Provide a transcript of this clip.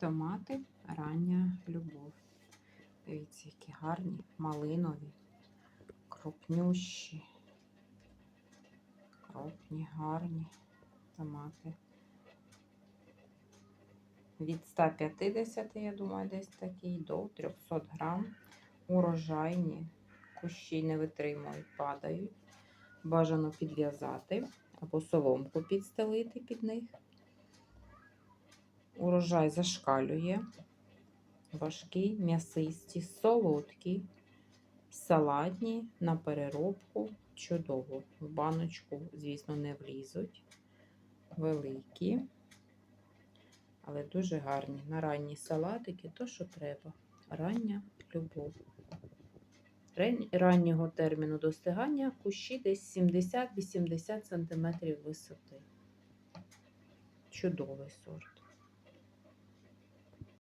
Томати рання любов. Дивіться, які гарні, малинові, крупнющі, крупні, гарні томати. Від 150, я думаю, десь такий, до 300 грам. Урожайні. Кущі не витримують, падають. Бажано підв'язати або соломку підстелити під них. Урожай зашкалює. Важкі, м'ясисті, солодкі, салатні на переробку. Чудово. В баночку, звісно, не влізуть. Великі, але дуже гарні. На ранні салатики, то, що треба. Рання любов. Раннього терміну достигання кущі десь 70-80 см висоти. Чудовий сорт.